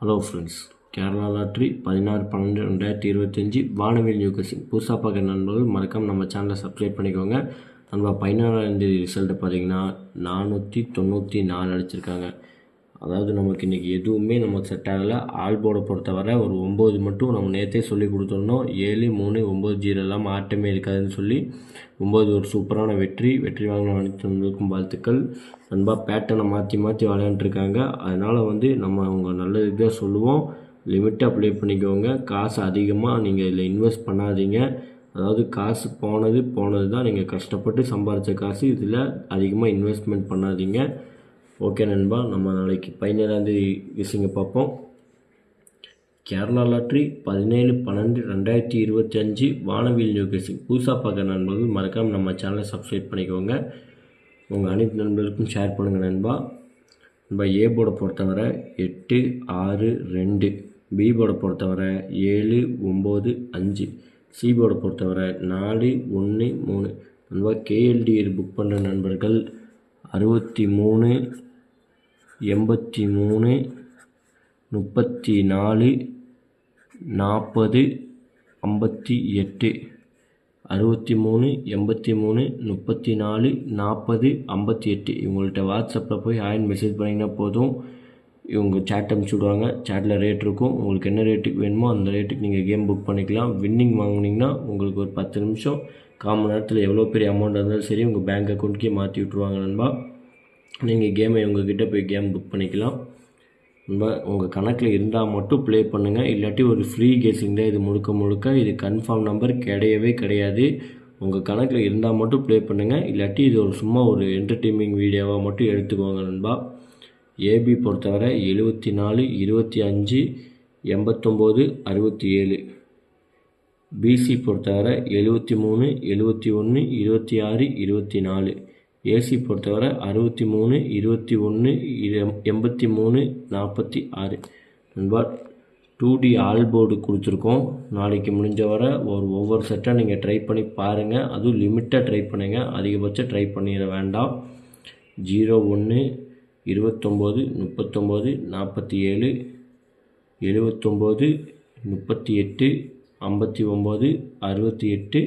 Hello friends Kerala lottery பதினாறு பன்னெண்டு ரெண்டாயிரத்தி இருபத்தஞ்சி வானவில் நியூகசிங் புதுசாக பார்க்குற நண்பர்கள் மறக்காம நம்ம சேனலை சப்ஸ்கிரைப் பண்ணிக்கோங்க. நம்ம பதினாறாந்தேதி ரிசல்ட்டு பார்த்தீங்கன்னா நானூற்றி தொண்ணூற்றி நாலு அடிச்சிருக்காங்க. அதாவது நமக்கு இன்றைக்கி எதுவுமே நமக்கு செட் ஆகலை. ஆல் போர்டை பொறுத்தவரை ஒரு ஒம்பது மட்டும் நம்ம நேற்றே சொல்லி கொடுத்துருந்தோம் ஏழு மூணு ஒம்பது ஜீரோ இல்லாமல் ஆட்டமே இருக்காதுன்னு சொல்லி ஒம்பது ஒரு சூப்பரான வெற்றி. வெற்றி வாங்கின அனைத்து வாழ்த்துக்கள். நண்பா பேட்டனை மாற்றி மாற்றி விளையாண்டுருக்காங்க அதனால் வந்து நம்ம அவங்க நல்லதுக்கு தான் சொல்லுவோம். லிமிட்டை அப்ளை பண்ணிக்கோங்க. காசு அதிகமாக நீங்கள் இதில் இன்வெஸ்ட் பண்ணாதீங்க. அதாவது காசு போனது போனது தான் நீங்கள் கஷ்டப்பட்டு சம்பாதிச்ச காசு. இதில் அதிகமாக இன்வெஸ்ட்மெண்ட் பண்ணாதீங்க. ஓகே நண்பா நம்ம நாளைக்கு பதினேழாந்தேதி விஷயங்க பார்ப்போம். கேரளா லாட்ரி பதினேழு பன்னெண்டு ரெண்டாயிரத்தி இருபத்தி அஞ்சு வானவில் நியூகேசிங் புதுசாக பார்க்குற நண்பர்கள் மறக்காமல் நம்ம சேனலை சப்ஸ்கிரைப் பண்ணிக்கோங்க. உங்கள் அனைத்து நண்பர்களுக்கும் ஷேர் பண்ணுங்கள் நண்பா. நண்பா ஏ போர்டை பொறுத்தவரை எட்டு ஆறு ரெண்டு பி போர்டை பொறுத்தவரை ஏழு ஒம்பது அஞ்சு சி போர்டை பொறுத்தவரை நாலு ஒன்று மூணு. நண்பா கேஎல்டிஎல் புக் பண்ணுற நண்பர்கள் அறுபத்தி மூணு எண்பத்தி மூணு முப்பத்தி நாலு நாற்பது ஐம்பத்தி எட்டு அறுபத்தி மூணு எண்பத்தி மூணு முப்பத்தி நாலு நாற்பது ஐம்பத்தி எட்டு இவங்கள்ட்ட வாட்ஸ்அப்பில் போய் ஹாயின் மெசேஜ் பண்ணிங்கன்னா போதும். இவங்க சேட் அனுப்பிச்சி விடுவாங்க. சேட்டில் ரேட் இருக்கும். உங்களுக்கு என்ன ரேட்டுக்கு வேணுமோ அந்த ரேட்டுக்கு நீங்கள் கேம் புக் பண்ணிக்கலாம். வின்னிங் வாங்கினீங்கன்னா உங்களுக்கு ஒரு பத்து நிமிஷம். கால் மணி நேரத்தில் எவ்வளோ பெரிய அமௌண்ட் இருந்தாலும் சரி உங்கள் பேங்க் அக்கௌண்ட்கே மாற்றி விட்ருவாங்க நண்பா. நீங்கள் கேமை உங்ககிட்ட போய் கேம் புக் பண்ணிக்கலாம். உங்கள் கணக்கில் இருந்தால் மட்டும் ப்ளே பண்ணுங்கள் இல்லாட்டி ஒரு ஃப்ரீ கேசிங் தான் இது முழுக்க முழுக்க. இது கன்ஃபார்ம் நம்பர் கிடையவே கிடையாது. உங்கள் கணக்கில் இருந்தால் மட்டும் ப்ளே பண்ணுங்கள் இல்லாட்டி இது ஒரு சும்மா ஒரு என்டர்டெயினிங் வீடியோவாக மட்டும் எடுத்துக்கோங்க நண்பா. ஏபி பொறுத்தவரை எழுபத்தி நாலு இருபத்தி அஞ்சு எண்பத்தொம்போது அறுபத்தி ஏழு பிசி பொறுத்தவரை எழுபத்தி மூணு எழுபத்தி ஒன்று இருபத்தி ஆறு இருபத்தி நாலு ஏசி பொறுத்தவரை அறுபத்தி மூணு இருபத்தி ஒன்று எண்பத்தி மூணு நாற்பத்தி ஆறு நண்பா டூ டி ஆல் போர்டு கொடுத்துருக்கோம். நாளைக்கு முடிஞ்ச வரை ஒரு ஒவ்வொரு செட்டாக நீங்கள் ட்ரை பண்ணி பாருங்கள் அதுவும் லிமிட்டாக ட்ரை பண்ணுங்கள் அதிகபட்சம் ட்ரை பண்ணிட வேண்டாம். ஜீரோ ஒன்று இருபத்தொம்போது முப்பத்தொம்போது நாற்பத்தி ஏழு எழுபத்தொம்போது முப்பத்தி எட்டு ஐம்பத்தி ஒம்பது அறுபத்தி எட்டு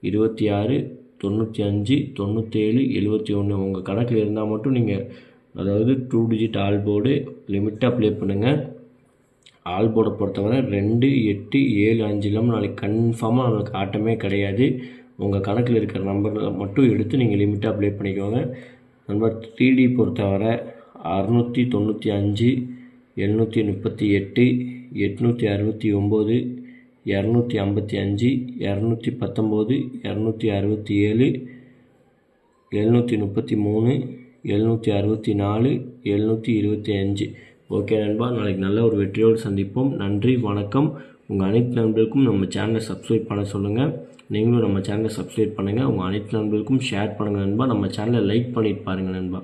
இருபத்தி ஆறு தொண்ணூற்றி அஞ்சு தொண்ணூற்றேழு எழுபத்தி ஒன்று உங்கள் கணக்கில் இருந்தால் மட்டும் நீங்கள் அதாவது டூ டிஜிட் ஆல் போர்டு லிமிட்டாக ப்ளே பண்ணுங்கள் ஆல் போர்டை பொறுத்தவரை ரெண்டு எட்டு ஏழு அஞ்சு இல்லாமல் நாளைக்கு கன்ஃபார்மாக நம்மளுக்கு ஆட்டமே கிடையாது. உங்கள் கணக்கில் இருக்கிற நம்பரில் மட்டும் எடுத்து நீங்கள் லிமிட்டாக ப்ளே பண்ணிக்கோங்க. நம்பர் த்ரீ டி பொறுத்தவரை அறுநூற்றி தொண்ணூற்றி அஞ்சு எழுநூற்றி முப்பத்தி எட்டு எட்நூற்றி அறுபத்தி ஒம்பது இரநூத்தி ஐம்பத்தி அஞ்சு இரநூத்தி பத்தொம்போது இரநூத்தி அறுபத்தி ஏழு எழுநூற்றி முப்பத்தி மூணு எழுநூற்றி அறுபத்தி நாலு எழுநூற்றி இருபத்தி அஞ்சு. ஓகே நண்பா நாளைக்கு நல்ல ஒரு வெற்றியோடு சந்திப்போம். நன்றி வணக்கம். உங்கள் அனைத்து நண்பர்களுக்கும் நம்ம சேனலை சப்ஸ்கிரைப் பண்ண சொல்லுங்கள் நீங்களும் நம்ம சேனலை சப்ஸ்கிரைப் பண்ணுங்கள் உங்கள் அனைத்து நண்பர்களுக்கும் ஷேர் பண்ணுங்கள் நண்பா. நம்ம சேனலை லைக் பண்ணிட்டு பாருங்கள் நண்பா.